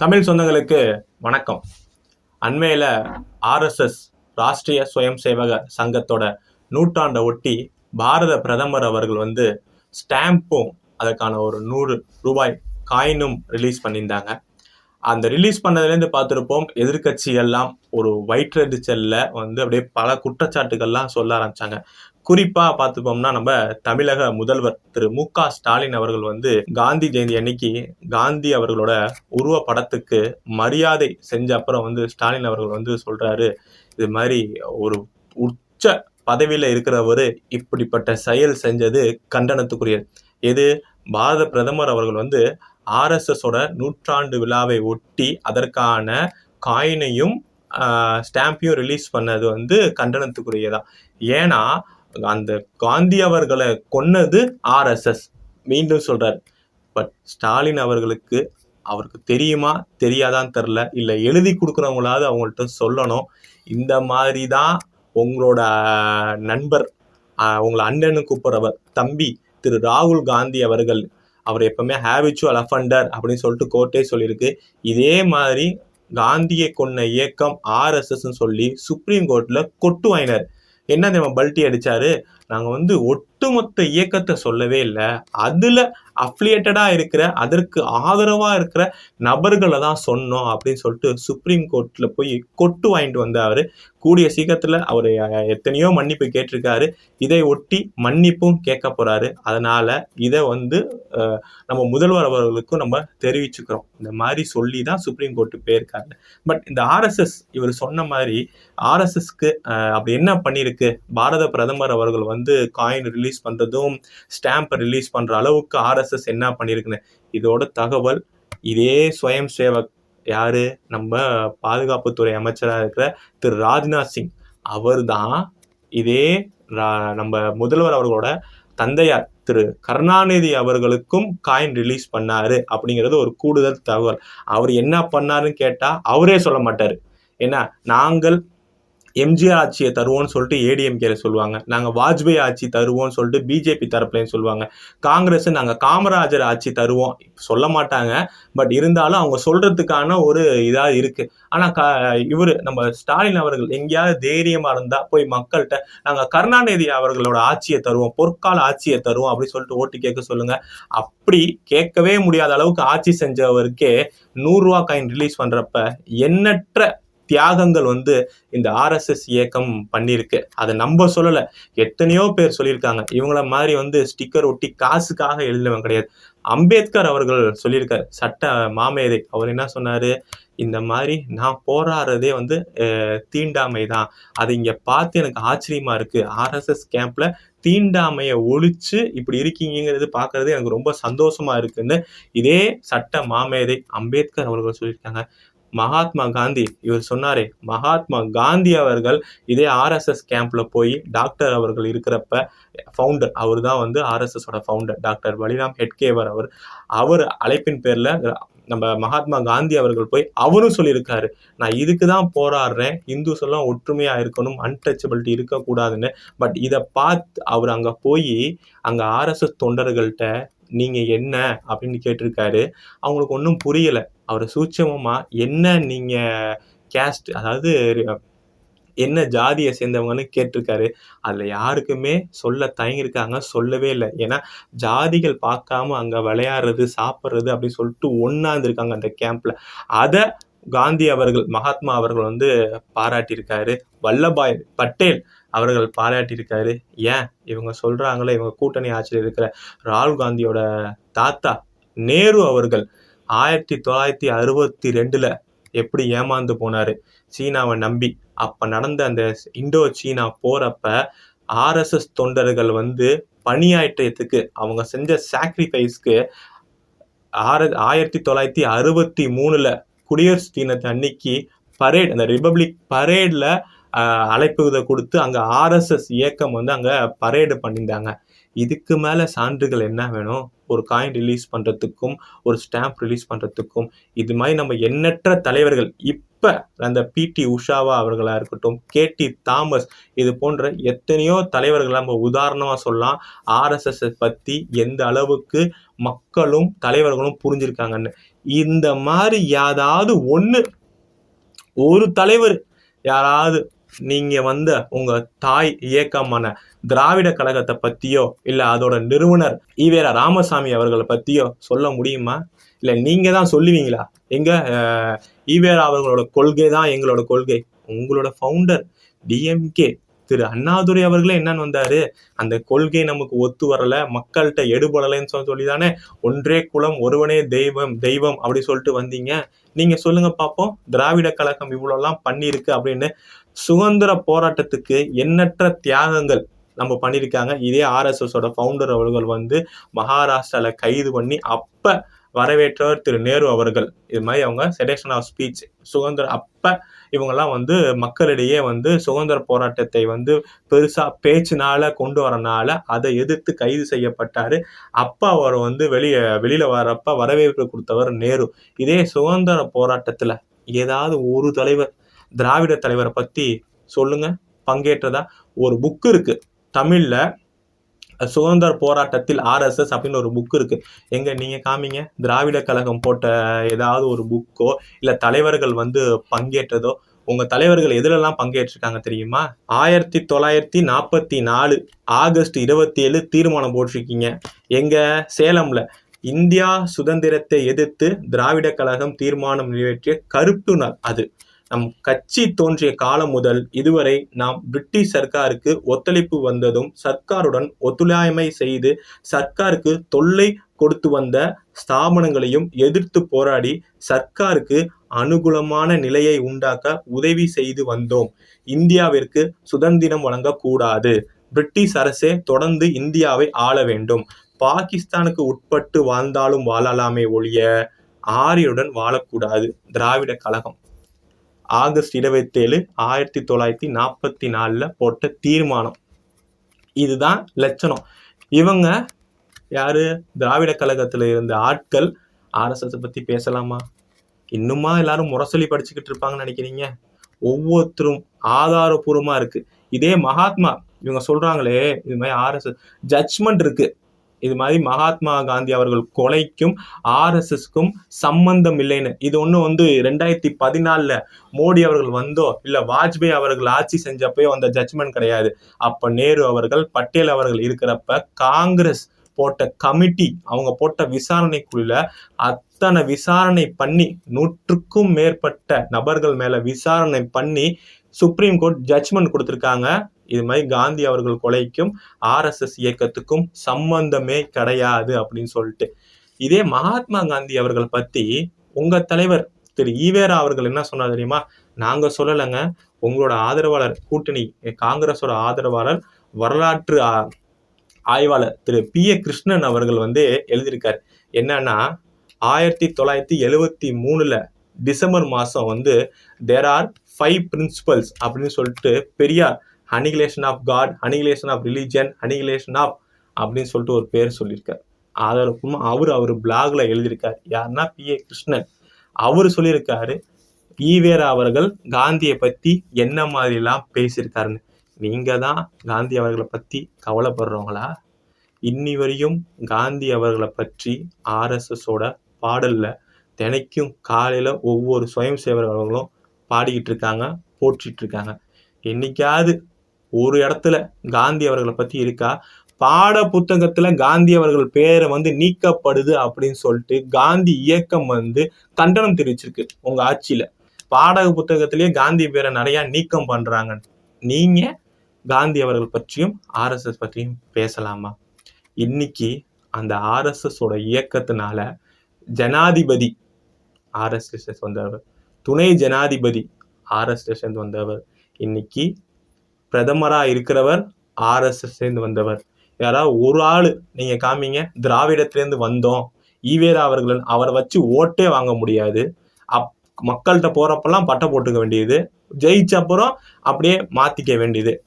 தமிழ் சொந்தங்களுக்கு வணக்கம். அண்மையில் ஆர்எஸ்எஸ் ராஷ்டிரிய சுயம் சேவக சங்கத்தோட நூற்றாண்டை ஒட்டி பாரத பிரதமர் அவர்கள் வந்து ஸ்டாம்பும் அதற்கான ஒரு நூறு ரூபாய் காயினும் ரிலீஸ் பண்ணியிருந்தாங்க. அந்த ரிலீஸ் பண்ணதுலேருந்து பார்த்துருப்போம் எதிர்க்கட்சி எல்லாம் ஒரு வயிற்றெரிச்சல்ல வந்து அப்படியே பல குற்றச்சாட்டுகள்லாம் சொல்ல ஆரம்பிச்சாங்க. குறிப்பாக பார்த்துப்போம்னா நம்ம தமிழக முதல்வர் திரு மு க ஸ்டாலின் அவர்கள் வந்து காந்தி ஜெயந்தி அன்னைக்கு காந்தி அவர்களோட உருவ படத்துக்கு மரியாதை செஞ்ச அப்புறம் வந்து ஸ்டாலின் அவர்கள் வந்து சொல்றாரு இது மாதிரி ஒரு உச்ச பதவியில் இருக்கிறவர் இப்படிப்பட்ட செயல் செஞ்சது கண்டனத்துக்குரியது. எது? பாரத பிரதமர் அவர்கள் வந்து ஆர்எஸ்எஸோட நூற்றாண்டு விழாவை ஒட்டி அதற்கான காயினையும் ஸ்டாம்பையும் ரிலீஸ் பண்ணது வந்து கண்டனத்துக்குரியதான் ஏன்னா அந்த காந்தி அவர்களை கொன்னது ஆர்எஸ்எஸ். மீண்டும் சொல்றாரு. பட் ஸ்டாலின் அவர்களுக்கு அவருக்கு தெரியுமா? தெரியாதான்னு தெரில இல்லை எழுதி கொடுக்குறவங்களாவது அவங்கள்ட்ட சொல்லணும். இந்த மாதிரி தான் உங்களோட நண்பர் உங்களை அண்ணன்னு கூப்பிட்றவர் தம்பி திரு ராகுல் காந்தி அவர்கள் அவர் எப்பவுமே ஹேபிச்சுவல் அஃபண்டர் அப்படின்னு சொல்லிட்டு கோர்ட்டே சொல்லியிருக்கு. இதே மாதிரி காந்தியை கொன்ன இயக்கம் ஆர்எஸ்எஸ்ன்னு சொல்லி சுப்ரீம் கோர்ட்ல கொட்டு வாங்கினார். என்ன தெரியுமா பல்ட்டி அடிச்சாரு? நாங்கள் வந்து ஒட்டுமொத்த இயக்கத்தை சொல்லவே இல்லை. அதில் அஃப்ளியேட்டடாக இருக்கிற அதற்கு ஆதரவாக இருக்கிற நபர்களை தான் சொன்னோம் அப்படின்னு சொல்லிட்டு சுப்ரீம் கோர்ட்டில் போய் கொட்டு வாங்கிட்டு வந்தார் கூடிய சீக்கிரத்தில் அவர் எத்தனையோ மன்னிப்பு கேட்டிருக்காரு. இதை ஒட்டி மன்னிப்பும் கேட்க போகிறாரு அதனால் இதை வந்து நம்ம முதல்வர் அவர்களுக்கும் நம்ம தெரிவிச்சுக்கிறோம். இந்த மாதிரி சொல்லி தான் சுப்ரீம் கோர்ட்டு போயிருக்காரு. பட் இந்த ஆர்எஸ்எஸ் இவர் சொன்ன மாதிரி ஆர்எஸ்எஸ்க்கு அப்படி என்ன பண்ணியிருக்கு? பாரத பிரதமர் அவர்கள் வந்து வந்து காயின் ரிலீஸ் பண்ணுறதும் ஸ்டாம்பை ரிலீஸ் பண்ணுற அளவுக்கு ஆர்எஸ்எஸ் என்ன பண்ணியிருக்குன்னு இதோட தகவல் இதே சுயம் சேவக் யார்? நம்ம பாதுகாப்புத்துறை அமைச்சராக இருக்கிற திரு ராஜ்நாத் சிங். அவர் தான் இதே ரா- நம்ம முதல்வர் அவர்களோட தந்தையார் திரு கருணாநிதி அவர்களுக்கும் காயின் ரிலீஸ் பண்ணாரு அப்படிங்கிறது ஒரு கூடுதல் தகவல். அவர் என்ன பண்ணாருன்னு கேட்டால் அவரே சொல்ல மாட்டார். ஏன்னா நாங்கள் எம்ஜிஆர் ஆட்சியை தருவோம்னு சொல்லிட்டு ஏடிஎம்கேல சொல்லுவாங்க. நாங்கள் வாஜ்பாய் ஆட்சி தருவோம்னு சொல்லிட்டு பிஜேபி தரப்புலையும் சொல்லுவாங்க. காங்கிரஸ் நாங்கள் காமராஜர் ஆட்சி தருவோம். சொல்ல மாட்டாங்க. பட் இருந்தாலும் அவங்க சொல்றதுக்கான ஒரு இதாக இருக்கு. ஆனால் க இவர் நம்ம ஸ்டாலின் அவர்கள் எங்கேயாவது தைரியமா இருந்தா போய் மக்கள்கிட்ட நாங்கள் கருணாநிதி அவர்களோட ஆட்சியை தருவோம். பொற்கால ஆட்சியை தருவோம் அப்படின்னு சொல்லிட்டு ஓட்டு கேட்க சொல்லுங்க. அப்படி கேட்கவே முடியாத அளவுக்கு ஆட்சி செஞ்சவருக்கே நூறுரூவா காயின் ரிலீஸ் பண்ணுறப்ப எண்ணற்ற தியாகங்கள் வந்து இந்த ஆர்எஸ்எஸ் இயக்கம் பண்ணியிருக்கு. அதை நம்ம சொல்லலை. எத்தனையோ பேர் சொல்லியிருக்காங்க. இவங்கள மாதிரி வந்து ஸ்டிக்கர் ஒட்டி காசுக்காக எழுதினவன் கிடையாது. அம்பேத்கர் அவர்கள் சொல்லியிருக்கார். சட்ட மாமேதை. அவர் என்ன சொன்னாரு? இந்த மாதிரி நான் போராடுறதே வந்து தீண்டாமை தான் அது இங்க பார்த்து எனக்கு ஆச்சரியமா இருக்கு. ஆர்எஸ்எஸ் கேம்ப்ல தீண்டாமையை ஒழிச்சு இப்படி இருக்கீங்கிறது பார்க்கறது எனக்கு ரொம்ப சந்தோஷமா இருக்குன்னு இதே சட்ட மாமேதை அம்பேத்கர் அவர்கள் சொல்லியிருக்காங்க. மகாத்மா காந்தி இவர் சொன்னாரே மகாத்மா காந்தி அவர்கள் இதே ஆர்எஸ்எஸ் கேம்ப்ல போய் டாக்டர் அவர்கள் இருக்கிறப்ப ஃபவுண்டர் அவர் தான் வந்து ஆர்எஸ்எஸோட ஃபவுண்டர் டாக்டர் பலிராம் ஹெட்கேவர் அவர். அவர் அழைப்பின் பேர்ல நம்ம மகாத்மா காந்தி அவர்கள் போய் அவரும் சொல்லியிருக்காரு நான் இதுக்கு தான் போராடுறேன் இந்துஸ் எல்லாம் ஒற்றுமையா இருக்கணும் அன்டச்சபிலிட்டி இருக்கக்கூடாதுன்னு. பட் இதை பார்த்து அவர் அங்க போய் அங்க ஆர்எஸ்எஸ் தொண்டர்கள்ட்ட நீங்க என்ன? அப்படின்னு கேட்டிருக்காரு. அவங்களுக்கு ஒன்றும் புரியல. அவர் சூட்சமமா என்ன நீங்க கேஸ்ட் அதாவது என்ன ஜாதியை சேர்ந்தவங்கன்னு கேட்டிருக்காரு. அதுல யாருக்குமே சொல்ல தயங்கியிருக்காங்க சொல்லவே இல்லை. ஏன்னா ஜாதிகள் பார்க்காம அங்க விளையாடுறது சாப்பிட்றது அப்படின்னு சொல்லிட்டு ஒண்ணா இருந்திருக்காங்க அந்த கேம்ப்ல அதை காந்தி அவர்கள் மகாத்மா அவர்கள் வந்து பாராட்டியிருக்காரு. வல்லபாய் பட்டேல் அவர்கள் பாராட்டியிருக்காரு. ஏன்? இவங்க சொல்றாங்களே இவங்க கூட்டணி ஆட்சியில் இருக்கிற ராகுல் காந்தியோட தாத்தா நேரு அவர்கள். ஆயிரத்தி தொள்ளாயிரத்தி அறுபத்தி ரெண்டில் எப்படி ஏமாந்து போனார் சீனாவை நம்பி. அப்போ நடந்த அந்த இண்டோ சீனா போகிறப்ப ஆர்எஸ்எஸ் தொண்டர்கள் வந்து பணியாற்றியத்துக்கு அவங்க செஞ்ச சாக்ரிஃபைஸ்க்கு ஆறு ஆயிரத்தி தொள்ளாயிரத்தி அறுபத்தி மூணில் குடியரசு தினத்தை அன்னைக்கு பரேட் அந்த ரிபப்ளிக் பரேடில் அழைப்புகளை கொடுத்து அங்கே ஆர்எஸ்எஸ் இயக்கம் வந்து அங்கே பரேடு பண்ணியிருந்தாங்க. இதுக்கு மேலே சான்றுகள் என்ன வேணும்? ஒரு காயின் ரிலீஸ் பண்றதுக்கும் ஒரு ஸ்டாம்ப் ரிலீஸ் பண்றதுக்கும் இது மாதிரி நம்ம எண்ணற்ற தலைவர்கள் இப்ப அந்த பிடி உஷாவா அவர்களா இருக்கட்டும் கேடி தாமஸ் இது போன்ற எத்தனையோ தலைவர்கள் நம்ம உதாரணமா சொல்லலாம். ஆர்எஸ்எஸ் பத்தி எந்த அளவுக்கு மக்களும் தலைவர்களும் புரிஞ்சிருக்காங்கன்னு. இந்த மாதிரி யாதாவது ஒன்று ஒரு தலைவர் யாராவது நீங்க வந்த உங்க தாய் இயக்கமான திராவிட கழகத்தை பத்தியோ இல்ல அதோட நிறுவனர் ஈவேரா ராமசாமி அவர்களை பத்தியோ சொல்ல முடியுமா? இல்ல நீங்க தான் சொல்லுவீங்களா? எங்க ஈவேரா அவர்களோட கொள்கை தான் எங்களோட கொள்கை. உங்களோட ஃபவுண்டர் டிஎம்கே திரு அண்ணாதுரை அவர்களே என்னன்னு வந்தாரு. அந்த கொள்கை நமக்கு ஒத்து வரல மக்கள்கிட்ட எடுபடலைன்னு சொல்லி தானே ஒன்றே குலம் ஒருவனே தெய்வம் தெய்வம் அப்படி சொல்லிட்டு வந்தீங்க. நீங்க சொல்லுங்க பார்ப்போம் திராவிட கழகம் இவ்வளோலாம் பண்ணியிருக்கு அப்படின்னு. சுதந்திர போராட்டத்துக்கு எண்ணற்ற தியாகங்கள் நம்ம பண்ணியிருக்காங்க. இதே ஆர்எஸ்எஸோட ஃபவுண்டர் அவர்கள் வந்து மகாராஷ்டிராவில் கைது பண்ணி அப்போ வரவேற்றவர் திரு நேரு அவர்கள். இது மாதிரி அவங்க செடேஷன் ஆஃப் ஸ்பீச் சுதந்திர அப்போ இவங்கெல்லாம் வந்து மக்களிடையே வந்து சுதந்திர போராட்டத்தை வந்து பெருசா பேச்சுனால கொண்டு வரனால அதை எதிர்த்து கைது செய்யப்பட்டாரு. அப்போ அவர் வந்து வெளியே வெளியில வரப்ப வரவேற்பு கொடுத்தவர் நேரு. இதே சுதந்திர போராட்டத்துல ஏதாவது ஒரு தலைவர் திராவிட தலைவரை பத்தி சொல்லுங்க. பங்கேற்றதா? ஒரு புக் இருக்கு. தமிழ்ல சுதந்திர போராட்டத்தில் ஆர்எஸ்எஸ் அப்படின்னு ஒரு புக் இருக்கு. எங்க நீங்க காமிங்க. திராவிட கழகம் போட்ட ஏதாவது ஒரு புக்கோ இல்ல தலைவர்கள் வந்து பங்கேற்றதோ உங்க தலைவர்கள் எதுலெல்லாம் பங்கேற்றிருக்காங்க தெரியுமா? ஆயிரத்தி தொள்ளாயிரத்தி நாற்பத்தி நாலு ஆகஸ்ட் இருபத்தி ஏழு தீர்மானம் போட்டிருக்கீங்க. எங்க சேலம்ல இந்தியா சுதந்திரத்தை எதிர்த்து திராவிட கழகம் தீர்மானம் நிறைவேற்றிய கருப்பு நாள் அது. நம் கட்சி தோன்றிய காலம் முதல் இதுவரை நாம் பிரிட்டிஷ் சர்க்காருக்கு ஒத்துழைப்பு வந்ததும் சர்க்காருடன் ஒத்துழையாமை செய்து சர்க்காருக்கு தொல்லை கொடுத்து வந்த ஸ்தாபனங்களையும் எதிர்த்து போராடி சர்க்காருக்கு அனுகூலமான நிலையை உண்டாக்க உதவி செய்து வந்தோம். இந்தியாவிற்கு சுதந்திரம் வழங்கக்கூடாது. பிரிட்டிஷ் அரசே தொடர்ந்து இந்தியாவை ஆள வேண்டும். பாகிஸ்தானுக்கு உட்பட்டு வாழ்ந்தாலும் வாழலாமே ஒழிய ஆரியருடன் வாழக்கூடாது. திராவிட கழகம். ஆகஸ்ட் இருபத்தேழு ஆயிரத்தி தொள்ளாயிரத்தி நாற்பத்தி நாலுல போட்ட தீர்மானம். இதுதான் லட்சணம். இவங்க யாரு? திராவிட கழகத்துல இருந்த ஆட்கள். ஆர்எஸ்எஸ் பத்தி பேசலாமா? இன்னுமா எல்லாரும் முரசொலி படிச்சுக்கிட்டு இருப்பாங்கன்னு நினைக்கிறீங்க? ஒவ்வொருத்தரும் ஆதாரபூர்வமா இருக்கு. இதே மகாத்மா இவங்க சொல்றாங்களே இது மாதிரி ஆர்எஸ்எஸ் ஜட்ஜ்மெண்ட் இருக்கு. இது மாதிரி மகாத்மா காந்தி அவர்கள் கொலைக்கும் ஆர்எஸ்எஸ்க்கும் சம்பந்தம் இல்லைன்னு. இது ஒன்று வந்து ரெண்டாயிரத்தி பதினாலில் மோடி அவர்கள் வந்தோ இல்லை வாஜ்பாய் அவர்கள் ஆட்சி செஞ்சப்பயோ அந்த ஜட்ஜ்மெண்ட் கிடையாது. அப்போ நேரு அவர்கள் பட்டேல் அவர்கள் இருக்கிறப்ப காங்கிரஸ் போட்ட கமிட்டி அவங்க போட்ட விசாரணை குழுல அத்தனை விசாரணை பண்ணி நூற்றுக்கும் மேற்பட்ட நபர்கள் மேல விசாரணை பண்ணி சுப்ரீம் கோர்ட் ஜட்ஜ்மெண்ட் கொடுத்துருக்காங்க. இது மாதிரி காந்தி அவர்கள் கொலைக்கும் ஆர்எஸ்எஸ் இயக்கத்துக்கும் சம்பந்தமே கிடையாது அப்படின்னு சொல்லிட்டு. இதே மகாத்மா காந்தி அவர்கள் பத்தி உங்க தலைவர் திரு ஈவேரா அவர்கள் என்ன சொன்னார் தெரியுமா? நாங்க சொல்லலைங்க. உங்களோட ஆதரவாளர் கூட்டணி காங்கிரஸோட ஆதரவாளர் வரலாற்று ஆய்வாளர் திரு பி ஏ கிருஷ்ணன் அவர்கள் வந்து எழுதியிருக்கார். என்னன்னா ஆயிரத்தி தொள்ளாயிரத்தி எழுவத்தி மூணுல டிசம்பர் மாதம் வந்து தேர் ஆர் ஃபைவ் பிரின்சிபல்ஸ் அப்படின்னு சொல்லிட்டு Periyar annihilation of God annihilation of religion annihilation of அப்படின்னு சொல்லிட்டு ஒரு பேர் சொல்லியிருக்கார். ஆதாரப்பூர்வமா அவர் அவர் பிளாக்ல எழுதியிருக்கார். யாருன்னா பி ஏ கிருஷ்ணன். அவர் சொல்லியிருக்காரு ஈவேரா அவர்கள் காந்தியை பத்தி என்ன மாதிரிலாம் பேசியிருக்காருன்னு. நீங்க தான் காந்தி அவர்களை பத்தி கவலைப்படுறவங்களா? இன்னி வரையும் காந்தி அவர்களை பற்றி ஆர்எஸ்எஸோட பாடல்ல தினைக்கும் காலையில ஒவ்வொரு சுயம் சேவர்களும் பாடிக்கிட்டு இருக்காங்க போற்றிட்டு இருக்காங்க. என்னைக்காவது ஒரு இடத்துல காந்தி அவர்களை பத்தி இருக்கா? பாட புத்தகத்துல காந்தி அவர்கள் பேரை வந்து நீக்கப்படுது அப்படின்னு சொல்லிட்டு காந்தி இயக்கம் வந்து கண்டனம் தெரிவிச்சிருக்கு உங்க ஆட்சியில. பாடக புத்தகத்திலேயே காந்தி பேரை நிறைய நீக்கம் பண்றாங்க நீங்க காந்தி அவர்கள் பற்றியும் ஆர்எஸ்எஸ் பற்றியும் பேசலாமா? இன்னைக்கு அந்த ஆர்எஸ்எஸ் ஓட இயக்கத்தினால ஜனாதிபதி ஆர்எஸ்எஸ் வந்தவர். துணை ஜனாதிபதி ஆர்எஸ்எஸ் வந்தவர். இன்னைக்கு பிரதமரா இருக்கிறவர் ஆர்எஸ்எஸ் சேர்ந்து வந்தவர். யாராவது ஒரு ஆள் நீங்க காமிங்க திராவிடத்திலேருந்து வந்தோம் ஈவேரா அவர்கள் அவரை வச்சு ஓட்டே வாங்க முடியாது. அப் மக்கள்கிட்ட போறப்பெல்லாம் பட்டை போட்டுக்க வேண்டியது. ஜெயிச்ச அப்புறம் அப்படியே மாத்திக்க வேண்டியது.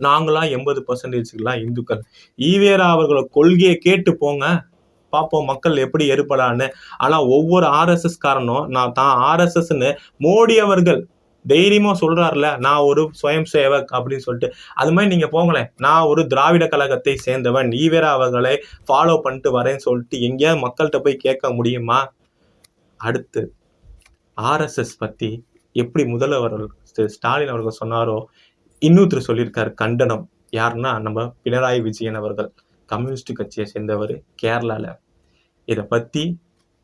நாங்களாம் எண்பது பர்சன்டேஜ்லாம் இந்துக்கள். ஈவேரா அவர்களோட கொள்கையை கேட்டு போங்க. பார்ப்போம் மக்கள் எப்படி எருப்பலான்னு ஆனால் ஒவ்வொரு ஆர்எஸ்எஸ் காரணம் நான் தான் ஆர்எஸ்எஸ்ன்னு மோடி அவர்கள் தைரியமா சொல்றாருல நான் ஒரு சுயம் சேவக் அப்படின்னு சொல்லிட்டு. அது மாதிரி நீங்க போங்களேன். நான் ஒரு திராவிட கழகத்தை சேர்ந்தவன். ஈவேரா அவர்களை ஃபாலோ பண்ணிட்டு வரேன்னு சொல்லிட்டு எங்கேயாவது மக்கள்கிட்ட போய் கேட்க முடியுமா? அடுத்து ஆர்எஸ்எஸ் பற்றி எப்படி முதல்வர் ஸ்டாலின் அவர்கள் சொன்னாரோ இன்னொருத்தர் சொல்லியிருக்காரு கண்டனம். யாருன்னா நம்ம பினராயி விஜயன் அவர்கள் கம்யூனிஸ்ட் கட்சியை சேர்ந்தவர் கேரளாவில் இதை பற்றி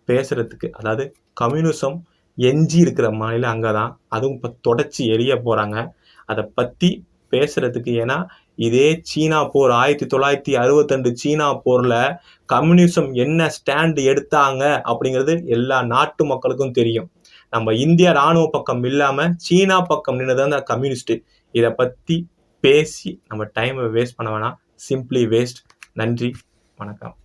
பேசுறதுக்கு அதாவது கம்யூனிசம் எஞ்சி இருக்கிற மாநிலம் அங்கே தான் அதுவும் இப்போ தொடச்சி எரிய போகிறாங்க அதை பற்றி பேசுறதுக்கு ஏன்னா இதே சீனா போர் ஆயிரத்தி தொள்ளாயிரத்தி அறுபத்தெண்டு சீனா போரில் கம்யூனிசம் என்ன ஸ்டாண்டு எடுத்தாங்க அப்படிங்கிறது எல்லா நாட்டு மக்களுக்கும் தெரியும். நம்ம இந்திய இராணுவ பக்கம் இல்லாமல் சீனா பக்கம் நின்று தான் கம்யூனிஸ்ட்டு. இதை பற்றி பேசி நம்ம டைமை வேஸ்ட் பண்ண வேணாம். சிம்பிளி வேஸ்ட் நன்றி. வணக்கம்.